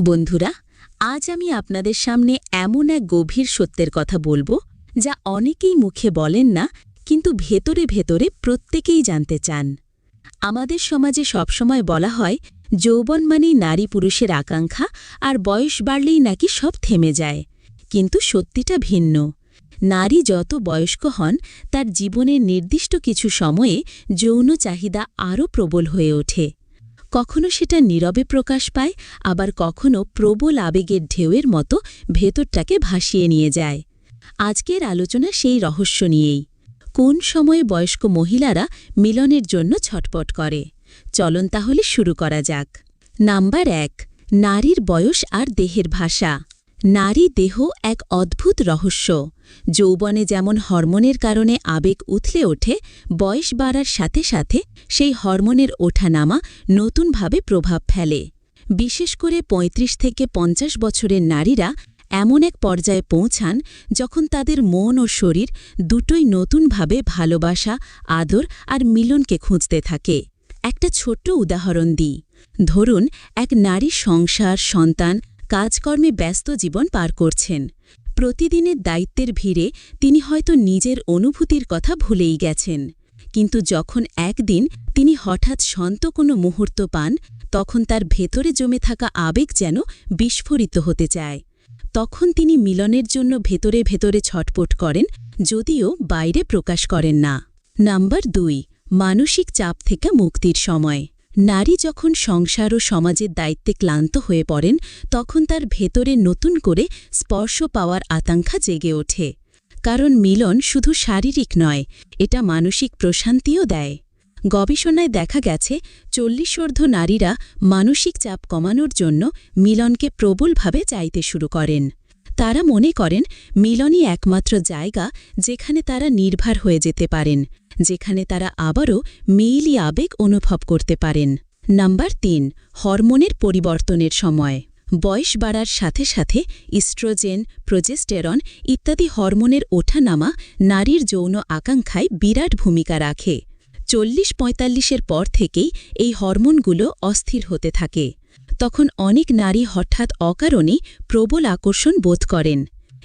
বন্ধুরা, আজ আমি আপনাদের সামনে এমন এক গভীর সত্যের কথা বলব, যা অনেকেই মুখে বলেন না, কিন্তু ভেতরে ভেতরে প্রত্যেকেই জানতে চান। আমাদের সমাজে সবসময় বলা হয়, যৌবন মানেই নারী পুরুষের আকাঙ্ক্ষা, আর বয়স বাড়লেই নাকি সব থেমে যায়। কিন্তু সত্যিটা ভিন্ন। নারী যত বয়স্ক হন, তার জীবনের নির্দিষ্ট কিছু সময়ে যৌন চাহিদা আরও প্রবল হয়ে ওঠে। কখনো সেটা নীরবে প্রকাশ পায়, আবার কখনো প্রবল আবেগের ঢেউয়ের মতো ভেতরটাকে ভাসিয়ে নিয়ে যায়। আজকের আলোচনা সেই রহস্য নিয়েই। কোন সময়ে বয়স্ক মহিলারা মিলনের জন্য ছটপট করে? চলন তাহলে শুরু করা যাক। নাম্বার এক, নারীর বয়স আর দেহের ভাষা। নারী দেহ এক অদ্ভুত রহস্য। যৌবনে যেমন হরমোনের কারণে আবেগ উথলে ওঠে, বয়স বাড়ার সাথে সাথে সেই হরমোনের ওঠানামা নতুনভাবে প্রভাব ফেলে। বিশেষ করে ৩৫ থেকে পঞ্চাশ বছরের নারীরা এমন এক পর্যায়ে পৌঁছান যখন তাদের মন ও শরীর দুটোই নতুনভাবে ভালোবাসা, আদর আর মিলনকে খুঁজতে থাকে। একটা ছোট্ট উদাহরণ দিই। ধরুন, এক নারী সংসার, সন্তান, কাজকর্মে ব্যস্ত জীবন পার করছেন। প্রতিদিনের দায়িত্বের ভিড়ে তিনি হয়তো নিজের অনুভূতির কথা ভুলেই গেছেন। কিন্তু যখন একদিন তিনি হঠাৎ শান্ত কোনো মুহূর্ত পান, তখন তার ভেতরে জমে থাকা আবেগ যেন বিস্ফোরিত হতে চায়। তখন তিনি মিলনের জন্য ভেতরে ভেতরে ছটপট করেন, যদিও বাইরে প্রকাশ করেন না। নাম্বার দুই, মানসিক চাপ থেকে মুক্তির সময়। নারী যখন সংসার ও সমাজের দায়িত্বে ক্লান্ত হয়ে পড়েন, তখন তার ভেতরে নতুন করে স্পর্শ পাওয়ার আকাঙ্ক্ষা জেগে ওঠে। কারণ মিলন শুধু শারীরিক নয়, এটা মানসিক প্রশান্তিও দেয়। গবেষণায় দেখা গেছে চল্লিশর্ধ নারীরা মানসিক চাপ কমানোর জন্য মিলনকে প্রবলভাবে চাইতে শুরু করেন। তারা মনে করেন, মিলনই একমাত্র জায়গা যেখানে তারা নির্ভর হয়ে যেতে পারেন, যেখানে তারা আবারও মেইলি আবেগ অনুভব করতে পারেন। নাম্বার তিন, হরমোনের পরিবর্তনের সময়। বয়স বাড়ার সাথে সাথে ইস্ট্রোজেন, প্রোজেস্টেরন ইত্যাদি হরমোনের ওঠানামা নারীর যৌন আকাঙ্ক্ষায় বিরাট ভূমিকা রাখে। চল্লিশ পঁয়তাল্লিশের পর থেকেই এই হরমোনগুলো অস্থির হতে থাকে। তখন অনেক নারী হঠাৎ অকারণে প্রবল আকর্ষণ বোধ করেন।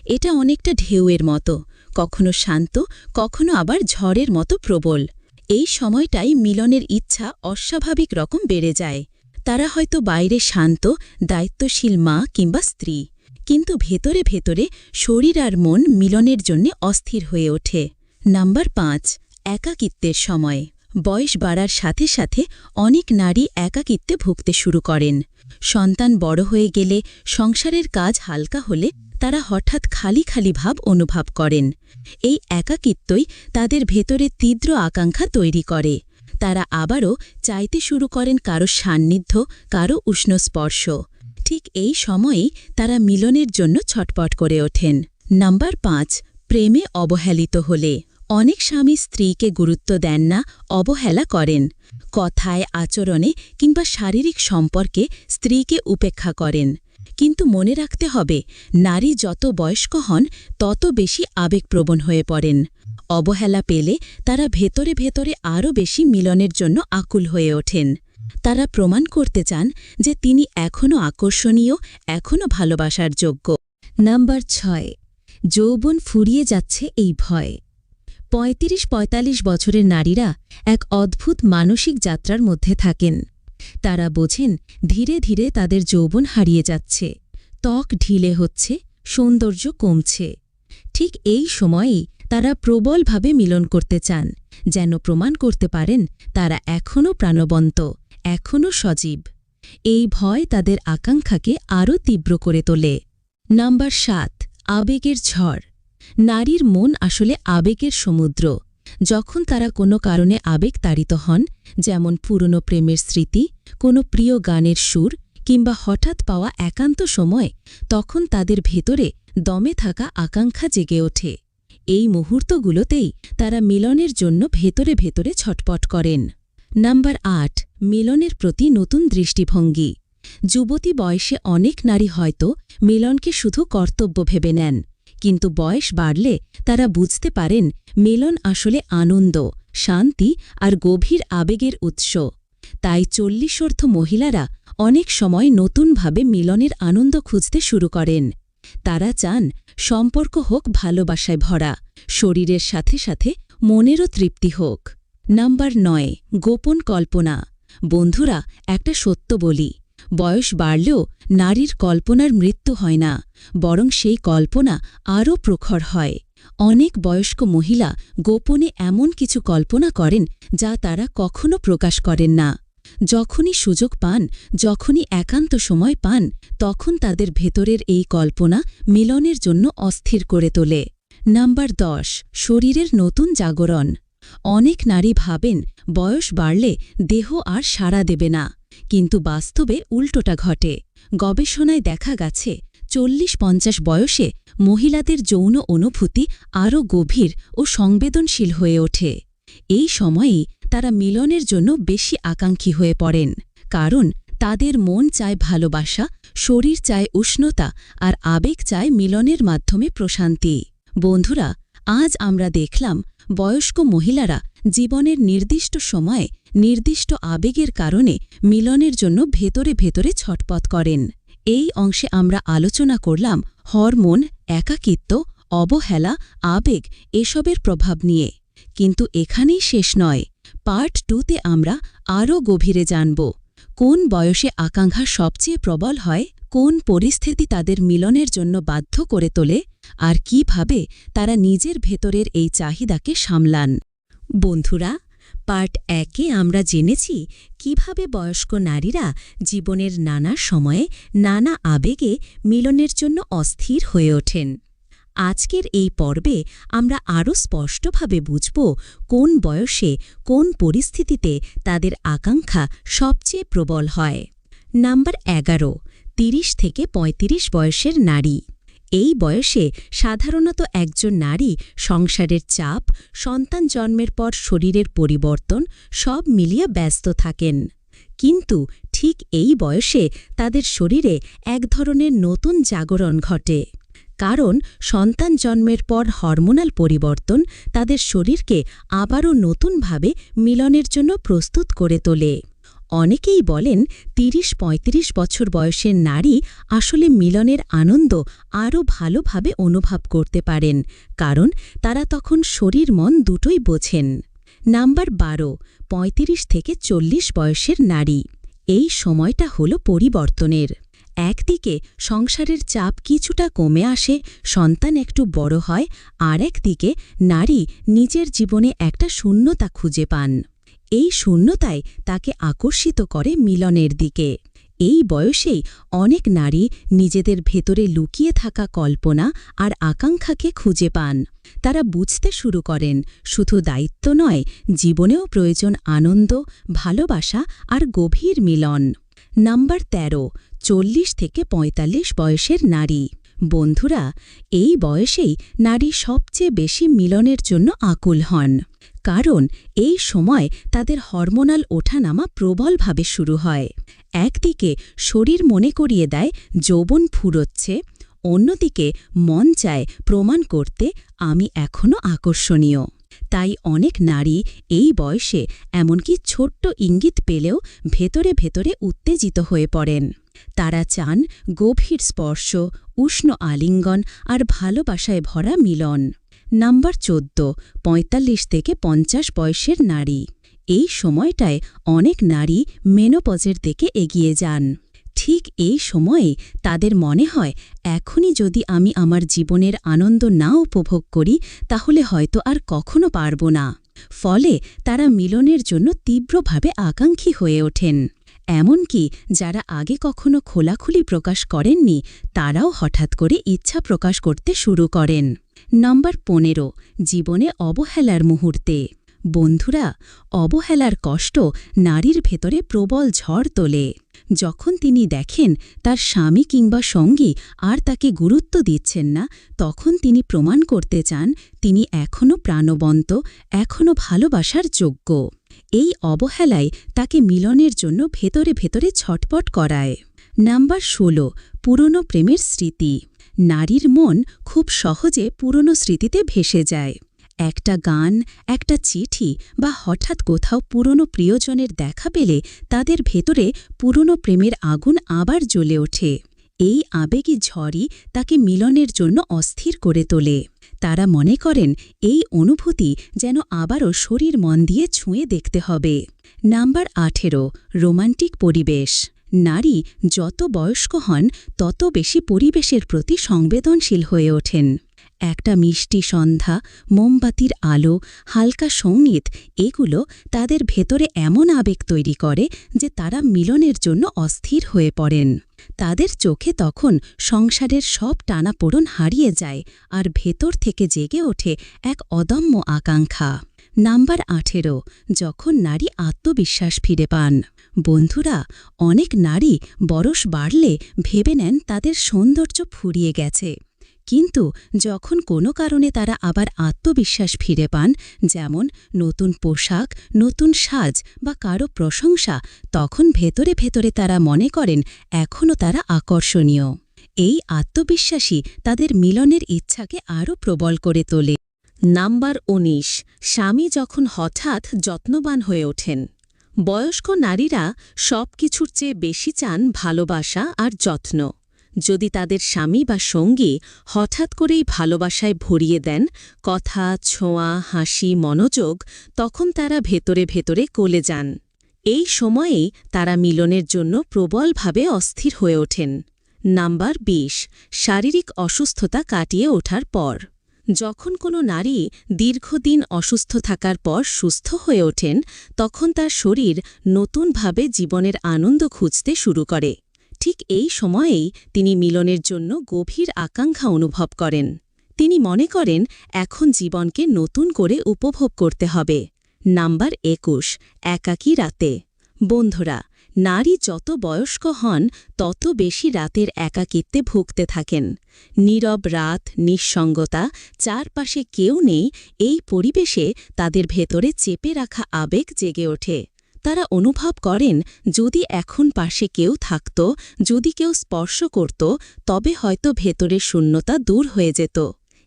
এটা অনেকটা ঢেউয়ের মতো, কখনো শান্ত, কখনো আবার ঝড়ের মতো প্রবল। এই সময়টাই মিলনের ইচ্ছা অস্বাভাবিক রকম বেড়ে যায়। তারা হয়তো বাইরে শান্ত, দায়িত্বশীল মা কিংবা স্ত্রী, কিন্তু ভেতরে ভেতরে শরীর আর মন মিলনের জন্য অস্থির হয়ে ওঠে। নাম্বার পাঁচ, একাকিত্বের সময়। বয়স বাড়ার সাথে সাথে অনেক নারী একাকিত্বে ভুগতে শুরু করেন। সন্তান বড় হয়ে গেলে সংসারের কাজ হালকা হলে তারা হঠাৎ খালি খালি ভাব অনুভব করেন। এই একাকিত্বই তাদের ভেতরে তীব্র আকাঙ্ক্ষা তৈরি করে। তারা আবারও চাইতে শুরু করেন কারও সান্নিধ্য, কারও উষ্ণ স্পর্শ। ঠিক এই সময়েই তারা মিলনের জন্য ছটপট করে ওঠেন। নাম্বার পাঁচ, প্রেমে অবহেলিত হলে। অনেক স্বামী স্ত্রীকে গুরুত্ব দেন না, অবহেলা করেন, কথায়, আচরণে কিংবা শারীরিক সম্পর্কে স্ত্রীকে উপেক্ষা করেন। কিন্তু মনে রাখতে হবে, নারী যত বয়স্ক হন, তত বেশি আবেগপ্রবণ হয়ে পড়েন। অবহেলা পেলে তারা ভেতরে ভেতরে আরও বেশি মিলনের জন্য আকুল হয়ে ওঠেন। তারা প্রমাণ করতে চান যে তিনি এখনও আকর্ষণীয়, এখনও ভালোবাসার যোগ্য। নাম্বার ছয়, যৌবন ফুরিয়ে যাচ্ছে এই ভয়। পঁয়ত্রিশ পঁয়তাল্লিশ বছরের নারীরা এক অদ্ভুত মানসিক যাত্রার মধ্যে থাকেন। তারা বোঝেন, ধীরে ধীরে তাদের যৌবন হারিয়ে যাচ্ছে। ত্বক ঢিলে হচ্ছে, সৌন্দর্য কমছে। ঠিক এই সময়েই তারা প্রবলভাবে মিলন করতে চান। যেন প্রমাণ করতে পারেন, তারা এখনও প্রাণবন্ত, এখনও সজীব। এই ভয় তাদের আকাঙ্ক্ষাকে আরও তীব্র করে তোলে। নাম্বার সাত, আবেগের ঝড়। নারীর মন আসলে আবেগের সমুদ্র। যখন তারা কোনো কারণে আবেগ তাড়িত হন, যেমন পুরনো প্রেমের স্মৃতি, কোনো প্রিয় গানের সুর, কিংবা হঠাৎ পাওয়া একান্ত সময়, তখন তাদের ভেতরে দমে থাকা আকাঙ্ক্ষা জেগে ওঠে। এই মুহূর্তগুলোতেই তারা মিলনের জন্য ভেতরে ভেতরে ছটপট করেন। নাম্বার আট, মিলনের প্রতি নতুন দৃষ্টিভঙ্গি। যুবতী বয়সে অনেক নারী হয়তো মিলনকে শুধু কর্তব্য ভেবে নেন। কিন্তু বয়স বাড়লে তারা বুঝতে পারেন মিলন আসলে আনন্দ, শান্তি আর গভীর আবেগের উৎস। তাই চল্লিশোর্ধ মহিলারা অনেক সময় নতুনভাবে মিলনের আনন্দ খুঁজতে শুরু করেন। তারা চান সম্পর্ক হোক ভালোবাসায় ভরা, শরীরের সাথে সাথে মনেরও তৃপ্তি হোক। নাম্বার নয়, গোপন কল্পনা। বন্ধুরা, একটা সত্য বলি। বয়স বাড়লেও নারীর কল্পনার মৃত্যু হয় না, বরং সেই কল্পনা আরও প্রখর হয়। অনেক বয়স্ক মহিলা গোপনে এমন কিছু কল্পনা করেন যা তারা কখনো প্রকাশ করেন না। যখনই সুযোগ পান, যখনই একান্ত সময় পান, তখন তাদের ভেতরের এই কল্পনা মিলনের জন্য অস্থির করে তোলে। নাম্বার দশ, শরীরের নতুন জাগরণ। অনেক নারী ভাবেন, বয়স বাড়লে দেহ আর সাড়া দেবে না। কিন্তু বাস্তবে উল্টোটা ঘটে। গবেষণায় দেখা গেছে চল্লিশ পঞ্চাশ বয়সে মহিলাদের যৌন অনুভূতি আরও গভীর ও সংবেদনশীল হয়ে ওঠে। এই সময়েই তারা মিলনের জন্য বেশি আকাঙ্ক্ষী হয়ে পড়েন, কারণ তাদের মন চায় ভালোবাসা, শরীর চায় উষ্ণতা আর আবেগ চায় মিলনের মাধ্যমে প্রশান্তি। বন্ধুরা, আজ আমরা দেখলাম বয়স্ক মহিলারা জীবনের নির্দিষ্ট সময়ে নির্দিষ্ট আবেগের কারণে মিলনের জন্য ভেতরে ভেতরে ছটপট করেন। এই অংশে আমরা আলোচনা করলাম হরমোন, একাকিত্ব, অবহেলা, আবেগ এসবের প্রভাব নিয়ে। কিন্তু এখানেই শেষ নয়। পার্ট টুতে আমরা আরও গভীরে জানব। কোন বয়সে আকাঙ্ক্ষা সবচেয়ে প্রবল হয়, কোন পরিস্থিতি তাদের মিলনের জন্য বাধ্য করে তোলে, আর কীভাবে তারা নিজের ভেতরের এই চাহিদাকে সামলান। বন্ধুরা পার্ট একে আমরা জেনেছি কীভাবে বয়স্ক নারীরা জীবনের নানা সময়ে নানা আবেগে মিলনের জন্য অস্থির হয়ে ওঠেন। আজকের এই পর্বে আমরা আরও স্পষ্টভাবে বুঝব কোন বয়সে কোন পরিস্থিতিতে তাদের আকাঙ্ক্ষা সবচেয়ে প্রবল হয়। নাম্বার এগারো, তিরিশ থেকে ৩৫ বয়সের নারী। এই বয়সে সাধারণত একজন নারী সংসারের চাপ, সন্তান জন্মের পর শরীরের পরিবর্তন সব মিলিয়ে ব্যস্ত থাকেন। কিন্তু ঠিক এই বয়সে তাদের শরীরে এক ধরনের নতুন জাগরণ ঘটে। কারণ সন্তান জন্মের পর হরমোনাল পরিবর্তন তাদের শরীরকে আবারও নতুনভাবে মিলনের জন্য প্রস্তুত করে তোলে। অনেকেই বলেন তিরিশ ৩৫ বছর বয়সের নারী আসলে মিলনের আনন্দ আরও ভালোভাবে অনুভব করতে পারেন, কারণ তারা তখন শরীর মন দুটোই বোঝেন। নাম্বার বারো ৩৫ থেকে চল্লিশ বয়সের নারী। এই সময়টা হল পরিবর্তনের। একদিকে সংসারের চাপ কিছুটা কমে আসে, সন্তান একটু বড় হয়, আর একদিকে নারী নিজের জীবনে একটা শূন্যতা খুঁজে পান। এই শূন্যতায় তাকে আকর্ষিত করে মিলনের দিকে। এই বয়সেই অনেক নারী নিজেদের ভেতরে লুকিয়ে থাকা কল্পনা আর আকাঙ্ক্ষাকে খুঁজে পান। তারা বুঝতে শুরু করেন, শুধু দায়িত্ব নয়, জীবনেও প্রয়োজন আনন্দ, ভালোবাসা আর গভীর মিলন। নাম্বার ১৩ চল্লিশ থেকে ৪৫ বয়সের নারী। বন্ধুরা, এই বয়সেই নারী সবচেয়ে বেশি মিলনের জন্য আকুল হন। কারণ এই সময় তাদের হরমোনাল ওঠানামা প্রবলভাবে শুরু হয়। একদিকে শরীর মনে করিয়ে দেয়, যৌবন ফুরোচ্ছে, অন্যদিকে মন চায় প্রমাণ করতে, আমি এখনও আকর্ষণীয়। তাই অনেক নারী এই বয়সে এমনকি ছোট্ট ইঙ্গিত পেলেও ভেতরে ভেতরে উত্তেজিত হয়ে পড়েন। তারা চান গভীর স্পর্শ উষ্ণ আলিঙ্গন আর ভালোবাসায় ভরা মিলন। নাম্বার চোদ্দ ৪৫ থেকে পঞ্চাশ বয়সের নারী। এই সময়টায় অনেক নারী মেনোপজের দিকে এগিয়ে যান। ঠিক এই সময়ে তাদের মনে হয়, এখনই যদি আমি আমার জীবনের আনন্দ না উপভোগ করি, তাহলে হয়তো আর কখনো পারব না। ফলে তারা মিলনের জন্য তীব্রভাবে আকাঙ্ক্ষী হয়ে ওঠেন। এমনকি যারা আগে কখনো খোলাখুলি প্রকাশ করেননি, তারাও হঠাৎ করে ইচ্ছা প্রকাশ করতে শুরু করেন। নম্বর পনেরো, জীবনে অবহেলার মুহূর্তে। বন্ধুরা, অবহেলার কষ্ট নারীর ভেতরে প্রবল ঝড় তোলে। যখন তিনি দেখেন তার স্বামী কিংবা সঙ্গী আর তাকে গুরুত্ব দিচ্ছেন না, তখন তিনি প্রমাণ করতে চান তিনি এখনও প্রাণবন্ত এখনও ভালোবাসার যোগ্য। এই অবহেলায় তাকে মিলনের জন্য ভেতরে ভেতরে ছটপট করায়। নাম্বার ১৬ পুরনো প্রেমের স্মৃতি। নারীর মন খুব সহজে পুরনো স্মৃতিতে ভেসে যায়। একটা গান, একটা চিঠি বা হঠাৎ কোথাও পুরনো প্রিয়জনের দেখা পেলে তাদের ভেতরে পুরনো প্রেমের আগুন আবার জ্বলে ওঠে। এই আবেগী ঝড়ই তাকে মিলনের জন্য অস্থির করে তোলে। তারা মনে করেন, এই অনুভূতি যেন আবারও শরীর মন দিয়ে ছুঁয়ে দেখতে হবে। নাম্বার আঠেরো, রোমান্টিক পরিবেশ। নারী যত বয়স্ক হন, তত বেশি পরিবেশের প্রতি সংবেদনশীল হয়ে ওঠেন। একটা মিষ্টি সন্ধ্যা, মোমবাতির আলো, হালকা সংগীত, এগুলো তাদের ভেতরে এমন আবেগ তৈরি করে যে তারা মিলনের জন্য অস্থির হয়ে পড়েন। তাদের চোখে তখন সংসারের সব টানাপোড়ন হারিয়ে যায় আর ভেতর থেকে জেগে ওঠে এক অদম্য আকাঙ্ক্ষা। নাম্বার আঠেরো, যখন নারী আত্মবিশ্বাস ফিরে পান। বন্ধুরা, অনেক নারী বরস বাড়লে ভেবে নেন তাদের সৌন্দর্য ফুরিয়ে গেছে। কিন্তু যখন কোনো কারণে তারা আবার আত্মবিশ্বাস ফিরে পান, যেমন নতুন পোশাক, নতুন সাজ বা কারও প্রশংসা, তখন ভেতরে ভেতরে তারা মনে করেন এখনও তারা আকর্ষণীয়। এই আত্মবিশ্বাসী তাদের মিলনের ইচ্ছাকে আরও প্রবল করে তোলে। নাম্বার ১৯ স্বামী যখন হঠাৎ যত্নবান হয়ে ওঠেন, বয়স্ক নারীরা সব কিছুর চেয়ে বেশি চান ভালোবাসা আর যত্ন। যদি তাদের স্বামী বা সঙ্গী হঠাৎ করেই ভালোবাসায় ভরিয়ে দেন, কথা, ছোঁয়া, হাসি, মনোযোগ, তখন তারা ভেতরে ভেতরে কোলে যান। এই সময়েই তারা মিলনের জন্য প্রবলভাবে অস্থির হয়ে ওঠেন। নাম্বার ২০ শারীরিক অসুস্থতা কাটিয়ে ওঠার পর। যখন কোনো নারী দীর্ঘদিন অসুস্থ থাকার পর সুস্থ হয়ে ওঠেন, তখন তার শরীর নতুনভাবে জীবনের আনন্দ খুঁজতে শুরু করে। ঠিক এই সময়েই তিনি মিলনের জন্য গভীর আকাঙ্ক্ষা অনুভব করেন। তিনি মনে করেন, এখন জীবনকে নতুন করে উপভোগ করতে হবে। নাম্বার একুশ, একাকী রাতে। বন্ধুরা, নারী যত বয়স্ক হন, তত বেশি রাতের একাকিত্বে ভুগতে থাকেন। নীরব রাত, নিঃসঙ্গতা, চারপাশে কেউ নেই, এই পরিবেশে তাদের ভেতরে চেপে রাখা আবেগ জেগে ওঠে। তারা অনুভব করেন, যদি এখন পাশে কেউ থাকত, যদি কেউ স্পর্শ করত, তবে হয়তো ভেতরের শূন্যতা দূর হয়ে যেত।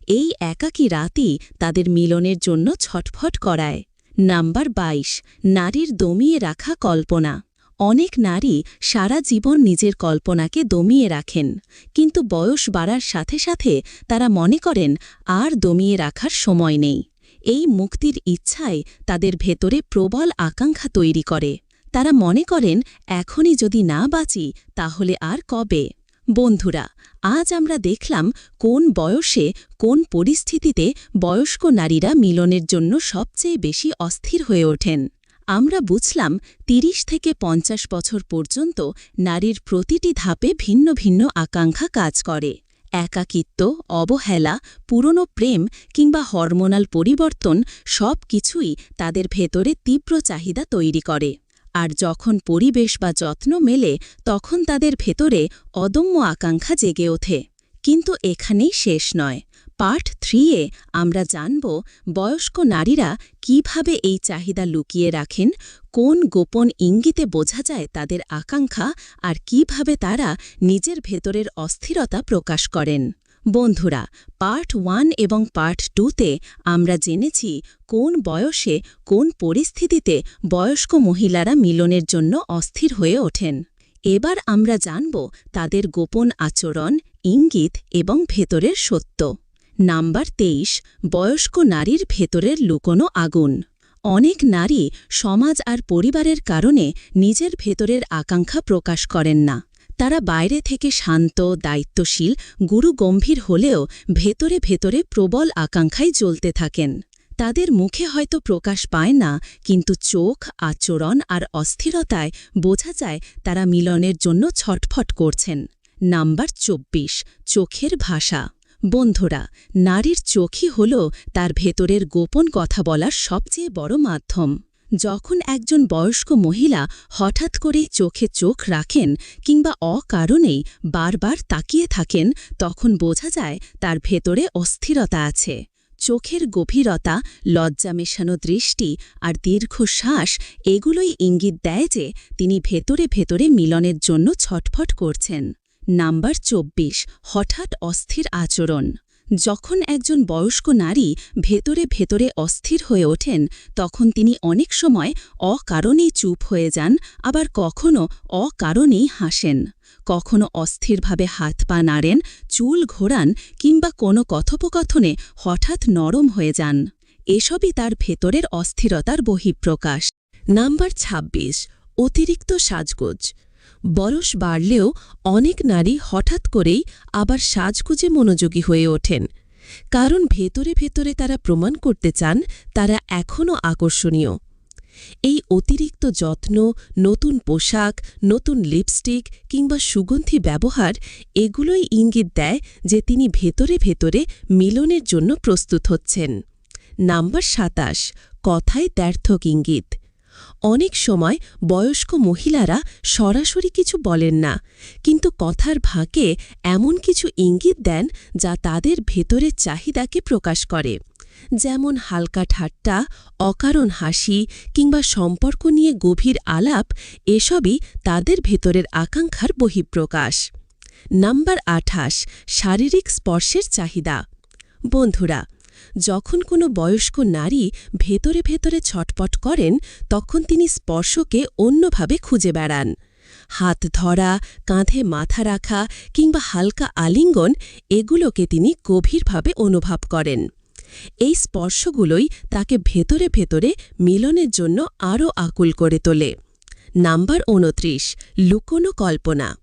এই একাকী রাতই তাদের মিলনের জন্য ছটফট করায়। নাম্বার ২২ নারীর দমিয়ে রাখা কল্পনা। অনেক নারী সারা জীবন নিজের কল্পনাকে দমিয়ে রাখেন, কিন্তু বয়স বাড়ার সাথে সাথে তারা মনে করেন, আর দমিয়ে রাখার সময় নেই। এই মুক্তির ইচ্ছায় তাদের ভেতরে প্রবল আকাঙ্ক্ষা তৈরি করে। তারা মনে করেন, এখনই যদি না বাঁচি, তাহলে আর কবে? বন্ধুরা, আজ আমরা দেখলাম কোন বয়সে, কোন পরিস্থিতিতে বয়স্ক নারীরা মিলনের জন্য সবচেয়ে বেশি অস্থির হয়ে ওঠেন। আমরা বুঝলাম ৩০ থেকে পঞ্চাশ বছর পর্যন্ত নারীর প্রতিটি ধাপে ভিন্ন ভিন্ন আকাঙ্ক্ষা কাজ করে। একাকিত্ব, অবহেলা, পুরনো প্রেম কিংবা হরমোনাল পরিবর্তন সব কিছুই তাদের ভেতরে তীব্র চাহিদা তৈরি করে। আর যখন পরিবেশ বা যত্ন মেলে, তখন তাদের ভেতরে অদম্য আকাঙ্ক্ষা জেগে ওঠে। কিন্তু এখানেই শেষ নয়। পার্ট থ্রিয়ে আমরা জানব বয়স্ক নারীরা কীভাবে এই চাহিদা লুকিয়ে রাখেন, কোন গোপন ইঙ্গিতে বোঝা যায় তাদের আকাঙ্ক্ষা আর কীভাবে তারা নিজের ভেতরের অস্থিরতা প্রকাশ করেন। বন্ধুরা, পার্ট ওয়ান এবং পার্ট টুতে আমরা জেনেছি কোন বয়সে কোন পরিস্থিতিতে বয়স্ক মহিলারা মিলনের জন্য অস্থির হয়ে ওঠেন। এবার আমরা জানব তাদের গোপন আচরণ, ইঙ্গিত এবং ভেতরের সত্য। নাম্বার তেইশ, বয়স্ক নারীর ভেতরের লুকোনো আগুন। অনেক নারী সমাজ আর পরিবারের কারণে নিজের ভেতরের আকাঙ্ক্ষা প্রকাশ করেন না। তারা বাইরে থেকে শান্ত, দায়িত্বশীল, গুরু গম্ভীর হলেও ভেতরে ভেতরে প্রবল আকাঙ্ক্ষায় জ্বলতে থাকেন। তাদের মুখে হয়তো প্রকাশ পায় না, কিন্তু চোখ, আচরণ আর অস্থিরতায় বোঝা যায় তারা মিলনের জন্য ছটফট করছেন। নাম্বার চব্বিশ, চোখের ভাষা। বন্ধুরা, নারীর চোখই হল তার ভেতরের গোপন কথা বলার সবচেয়ে বড় মাধ্যম। যখন একজন বয়স্ক মহিলা হঠাৎ করে চোখে চোখ রাখেন কিংবা অকারণেই বারবার তাকিয়ে থাকেন, তখন বোঝা যায় তার ভেতরে অস্থিরতা আছে। চোখের গভীরতা, লজ্জা মেশানো দৃষ্টি আর দীর্ঘশ্বাস এগুলোই ইঙ্গিত দেয় যে তিনি ভেতরে ভেতরে মিলনের জন্য ছটফট করছেন। নাম্বার চব্বিশ, হঠাৎ অস্থির আচরণ। যখন একজন বয়স্ক নারী ভেতরে ভেতরে অস্থির হয়ে ওঠেন, তখন তিনি অনেক সময় অকারণেই চুপ হয়ে যান, আবার কখনো অকারণেই হাসেন। কখনো অস্থিরভাবে হাত পা নাড়েন, চুল ঘোরান, কিংবা কোনো কথোপকথনে হঠাৎ নরম হয়ে যান। এসবই তার ভেতরের অস্থিরতার বহিঃপ্রকাশ। নাম্বার ২৬ অতিরিক্ত সাজগোজ। বয়স বাড়লেও অনেক নারী হঠাৎ করেই আবার সাজগুজে মনোযোগী হয়ে ওঠেন। কারণ ভেতরে ভেতরে তারা প্রমাণ করতে চান তারা এখনও আকর্ষণীয়। এই অতিরিক্ত যত্ন, নতুন পোশাক, নতুন লিপস্টিক কিংবা সুগন্ধি ব্যবহার এগুলোই ইঙ্গিত দেয় যে তিনি ভেতরে ভেতরে মিলনের জন্য প্রস্তুত হচ্ছেন। নাম্বার সাতাশ, কথায় দ্ব্যর্থক ইঙ্গিত। অনেক সময় বয়স্ক মহিলারা সরাসরি কিছু বলেন না, কিন্তু কথার ভাঁকে এমন কিছু ইঙ্গিত দেন যা তাদের ভেতরের চাহিদাকে প্রকাশ করে। যেমন হালকা ঠাট্টা, অকারণ হাসি কিংবা সম্পর্ক নিয়ে গভীর আলাপ, এসবই তাদের ভেতরের আকাঙ্ক্ষার বহিঃপ্রকাশ। নাম্বার আঠাশ, শারীরিক স্পর্শের চাহিদা। বন্ধুরা যখন কোনো বয়স্ক নারী ভেতরে ভেতরে ছটপট করেন, তখন তিনি স্পর্শকে অন্যভাবে খুঁজে বেড়ান। হাত ধরা, কাঁধে মাথা রাখা কিংবা হালকা আলিঙ্গন, এগুলোকে তিনি গভীরভাবে অনুভব করেন। এই স্পর্শগুলোই তাকে ভেতরে ভেতরে মিলনের জন্য আরও আকুল করে তোলে। নাম্বার উনত্রিশ, লুকোনো কল্পনা।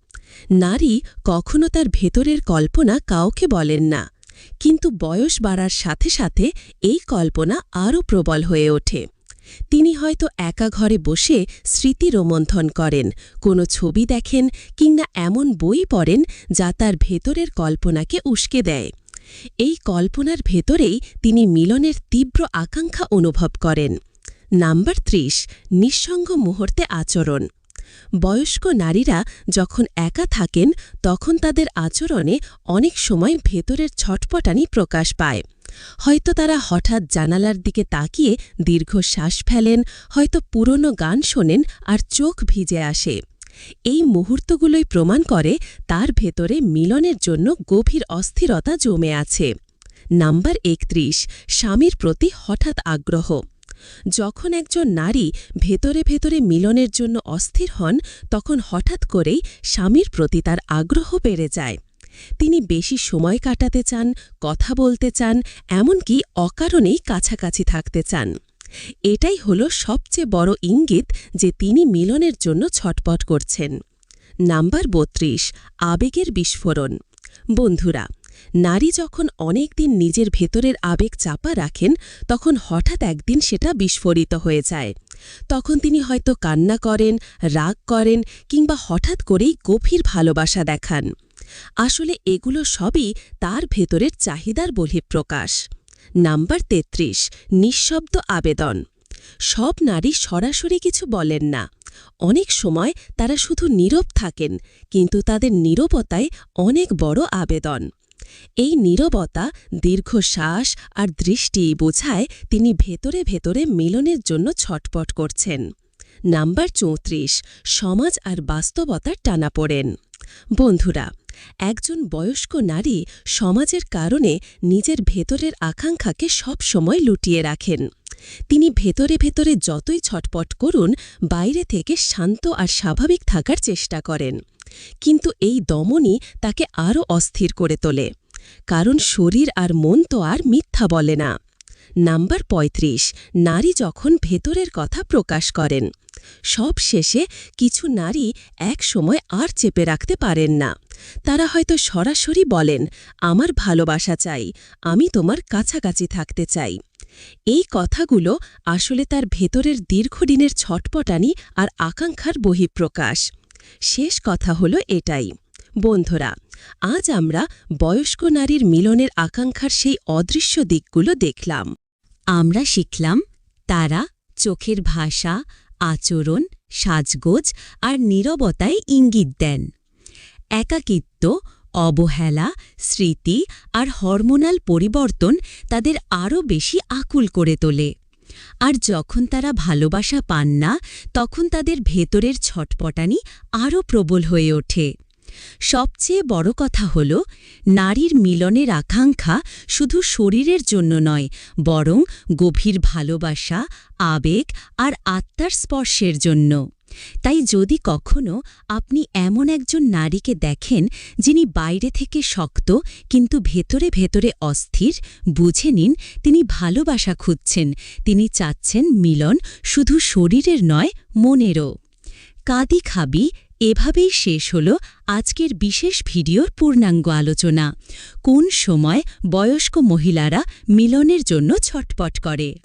নারী কখনো তার ভেতরের কল্পনা কাউকে বলেন না। কিন্তু বয়স বাড়ার সাথে সাথে এই কল্পনা আরও প্রবল হয়ে ওঠে। তিনি হয়তো একা ঘরে বসে স্মৃতি রোমন্থন করেন, কোনো ছবি দেখেন কিংবা এমন বই পড়েন যা তার ভেতরের কল্পনাকে উস্কে দেয়। এই কল্পনার ভেতরেই তিনি মিলনের তীব্র আকাঙ্ক্ষা অনুভব করেন। নাম্বার ত্রিশ, নিঃসঙ্গ মুহূর্তে আচরণ। বয়স্ক নারীরা যখন একা থাকেন, তখন তাদের আচরণে অনেক সময় ভেতরের ছটপটানি প্রকাশ পায়। হয়তো তারা হঠাৎ জানালার দিকে তাকিয়ে দীর্ঘ শ্বাস ফেলেন, হয়তো পুরনো গান শোনেন আর চোখ ভিজে আসে। এই মুহূর্তগুলোই প্রমাণ করে তার ভেতরে মিলনের জন্য গভীর অস্থিরতা জমে আছে। নাম্বার একত্রিশ, স্বামীর প্রতি হঠাৎ আগ্রহ। যখন একজন নারী ভেতরে ভেতরে মিলনের জন্য অস্থির হন, তখন হঠাৎ করেই স্বামীর প্রতি তার আগ্রহ বেড়ে যায়। তিনি বেশি সময় কাটাতে চান, কথা বলতে চান, এমনকি অকারণেই কাছাকাছি থাকতে চান। এটাই হল সবচেয়ে বড় ইঙ্গিত যে তিনি মিলনের জন্য ছটপট করছেন। নাম্বার বত্রিশ, আবেগের বিস্ফোরণ। বন্ধুরা নারী যখন অনেক দিন নিজের ভেতরের আবেগ চাপা রাখেন, তখন হঠাৎ একদিন সেটা বিস্ফোরিত হয়ে যায়। তখন তিনি হয়তো কান্না করেন, রাগ করেন, কিংবা হঠাৎ করেই গভীর ভালোবাসা দেখান। আসলে এগুলো সবই তার ভেতরের চাহিদার বহিঃপ্রকাশ। নাম্বার তেত্রিশ, নিঃশব্দ আবেদন। সব নারী সরাসরি কিছু বলেন না। অনেক সময় তারা শুধু নীরব থাকেন, কিন্তু তাদের নীরবতায় অনেক বড় আবেদন। এই নীরবতা দীর্ঘশ্বাস আর দৃষ্টি বোঝায় তিনি ভেতরে ভেতরে মিলনের জন্য ছটপট করছেন। নাম্বার চৌত্রিশ, সমাজ আর বাস্তবতার টানাপোড়েন বন্ধুরা, একজন বয়স্ক নারী সমাজের কারণে নিজের ভেতরের আকাঙ্ক্ষাকে সব সময় লুটিয়ে রাখেন। তিনি ভেতরে ভেতরে যতই ছটপট করুন, বাইরে থেকে শান্ত আর স্বাভাবিক থাকার চেষ্টা করেন। কিন্তু এই দমনই তাকে আরও অস্থির করে তোলে। কারণ শরীর আর মন তো আর মিথ্যা বলে না। নাম্বার ৩৫ নারী যখন ভেতরের কথা প্রকাশ করেন, সব শেষে কিছু নারী এক সময় আর চেপে রাখতে পারেন না। তারা হয়তো সরাসরি বলেন, আমার ভালোবাসা চাই, আমি তোমার কাছাকাছি থাকতে চাই। এই কথাগুলো আসলে তার ভেতরের দীর্ঘদিনের ছটপটানি আর আকাঙ্ক্ষার বহিঃপ্রকাশ। শেষ কথা হলো এটাই। বন্ধুরা, আজ আমরা বয়স্ক নারীর মিলনের আকাঙ্ক্ষার সেই অদৃশ্য দিকগুলো দেখলাম। আমরা শিখলাম তারা চোখের ভাষা, আচরণ, সাজগোজ আর নীরবতায় ইঙ্গিত দেন। একাকিত্ব, অবহেলা, স্মৃতি আর হরমোনাল পরিবর্তন তাদের আরও বেশি আকুল করে তোলে। আর যখন তারা ভালোবাসা পান না, তখন তাদের ভেতরের ছটপটানি আরও প্রবল হয়ে ওঠে। সবচেয়ে বড় কথা হল, নারীর মিলনের আকাঙ্ক্ষা শুধু শরীরের জন্য নয়, বরং গভীর ভালোবাসা, আবেগ আর আত্মার স্পর্শের জন্য। তাই যদি কখনো আপনি এমন একজন নারীকে দেখেন যিনি বাইরে থেকে শক্ত কিন্তু ভেতরে ভেতরে অস্থির, বুঝে নিন তিনি ভালোবাসা খুঁজছেন, তিনি চাচ্ছেন মিলন শুধু শরীরের নয়, মনেরও। কাদি খাবি এভাবেই শেষ হল আজকের বিশেষ ভিডিওর পূর্ণাঙ্গ আলোচনা। কোন সময় বয়স্ক মহিলারা মিলনের জন্য ছটপট করে?